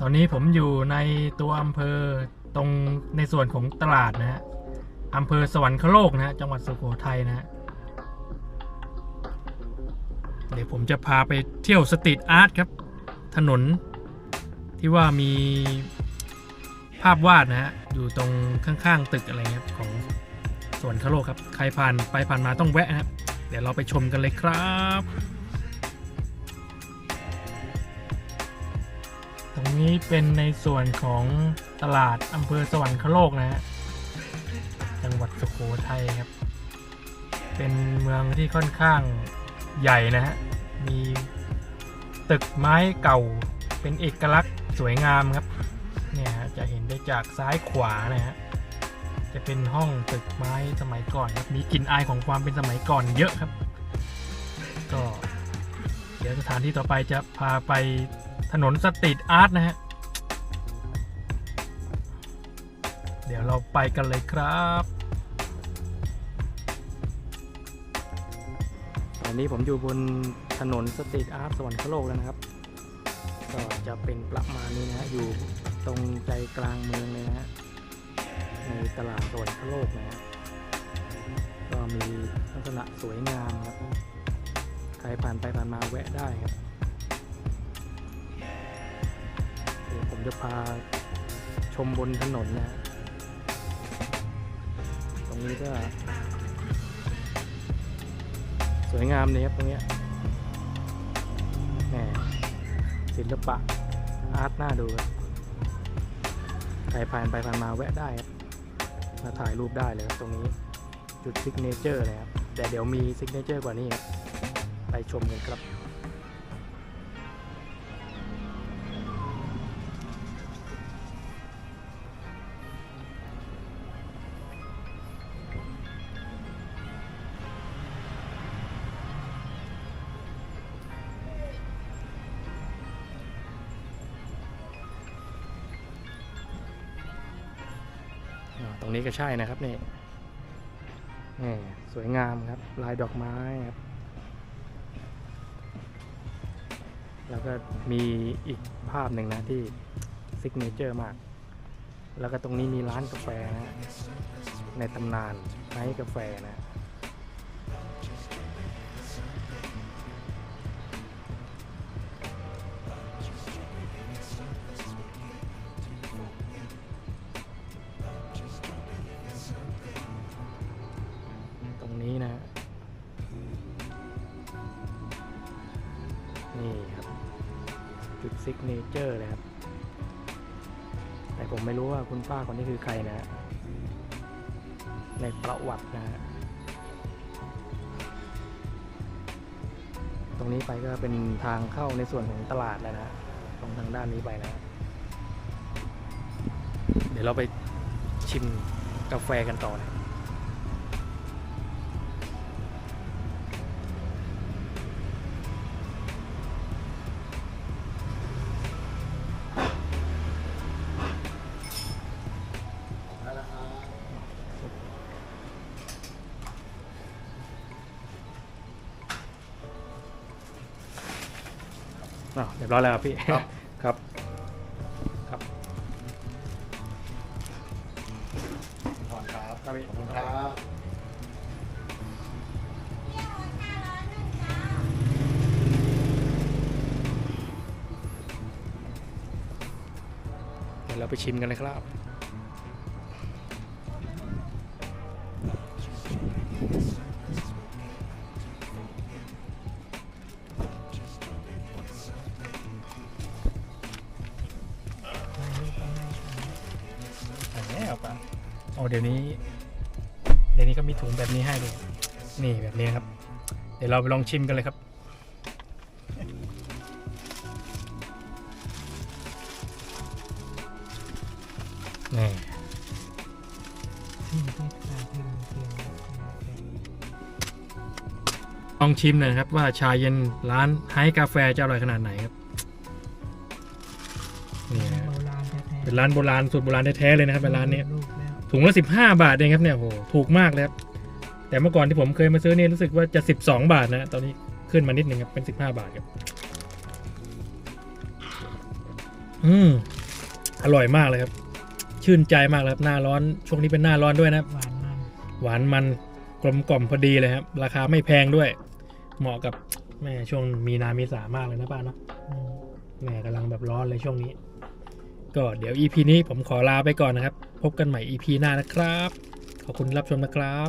ตอนนี้ผมอยู่ในตัวอำเภอตรงในส่วนของตลาดนะฮะอำเภอสวรรคโลกนะฮะจังหวัดสุโขทัยนะฮะเดี๋ยวผมจะพาไปเที่ยวสตรีทอาร์ตครับ ถนนที่ว่ามีภาพวาดนะฮะ อยู่ตรงข้างๆตึกอะไรเงี้ยของสวนคโลกครับ ใครผ่านไปผ่านมาต้องแวะนะครับ เดี๋ยวเราไปชมกันเลยครับ ตรงนี้เป็นในส่วนของตลาดอำเภอสวรรคโลกนะฮะจังหวัดสุโขทัยครับ เป็นเมืองที่ค่อนข้างใหญ่นะฮะ มีตึกไม้เก่าเป็นเอกลักษณ์สวยงามครับ เนี่ยฮะจะเห็นได้จากซ้ายขวานะฮะ จะเป็นห้องตึกไม้สมัยก่อนครับ มีกลิ่นอายของความเป็นสมัยก่อนเยอะครับ ก็เดี๋ยวสถานที่ต่อไปจะพาไป ถนนสตรีทอาร์ตนะฮะ เดี๋ยวเราไปกันเลยครับ ตอนนี้ผมอยู่บนถนนสตรีทอาร์ตสวรรคโลกแล้วนะครับ ก็จะเป็นประมาณนี้นะฮะ อยู่ตรงใจกลางเมืองเลยนะฮะ ในตลาดสวรรคโลกนะฮะ ก็มีลักษณะสวยงามครับ ใครผ่านไปผ่านมาแวะได้ครับ เดี๋ยวผมจะพาชมบนถนนนะฮะตรงนี้ก็ สวยงามเลยครับตรงนี้แหมศิลปะอาร์ตน่าดูครับใครผ่านไปผ่านมาแวะได้ครับมาถ่ายรูปได้เลยครับตรงนี้จุดซิกเนเจอร์เลยครับแต่เดี๋ยวมีซิกเนเจอร์กว่านี้ครับไปชมกันครับ รงนี้ก็ใช่นะครับนี่นี่สวยงามครับลายดอกไม้ครับ แล้วก็มีอีกภาพหนึ่งนะที่ซิกเนเจอร์มาก แล้วก็ตรงนี้มีร้านกาแฟนะในตำนานไนท์กาแฟนะ จุดซิกเนเจอร์เลยครับ แต่ผมไม่รู้ว่าคุณป้าคนนี้คือใครนะ ในประวัตินะฮะตรงนี้ไปก็เป็นทางเข้าในส่วนของตลาดแล้วนะตรงทางด้านนี้ไปนะ เดี๋ยวเราไปชิมกาแฟกันต่อนะ อ้าวเรียบร้อยแล้วครับพี่ ครับ ครับ ครับขอบคุณครับครับพี่ขอบคุณครับเดี๋ยวเราไปชิมกันเลยครับ แล้วป่ะโอ้เดี๋ยวนี้ เดี๋ยวนี้ก็มีถุงแบบนี้ให้ด้วยนี่แบบนี้ครับ เดี๋ยวเราไปลองชิมกันเลยครับนี่ลองชิมหน่อยครับว่าชาเย็นร้านไฮกาแฟจะอร่อยขนาดไหนครับ เป็นร้านโบราณสูตรโบราณแท้ๆเลยนะครับเป็นร้านนี้ลูกแล้วถุงละ15บาทเองครับเนี่ยโหถูกมากเลยครับแต่เมื่อก่อนที่ผมเคยมาซื้อเนี่ยรู้สึกว่าจะ12บาทนะตอนนี้ขึ้นมานิดนึงครับเป็น15บาทครับอืมอร่อยมากเลยครับ ชื่นใจมากเลยครับหน้าร้อนช่วงนี้เป็นหน้าร้อนด้วยนะครับหวานมันหวานมันกลมกล่อมพอดีเลยครับ ราคาไม่แพงด้วย เหมาะกับแม่ช่วงมีนาเมษามากเลยนะป้าเนาะอืมแม่กำลังแบบร้อนเลยช่วงนี้ ก็เดี๋ยว EP นี้ผมขอลาไปก่อนนะครับ พบกันใหม่ EP หน้านะครับ ขอบคุณรับชมนะครับ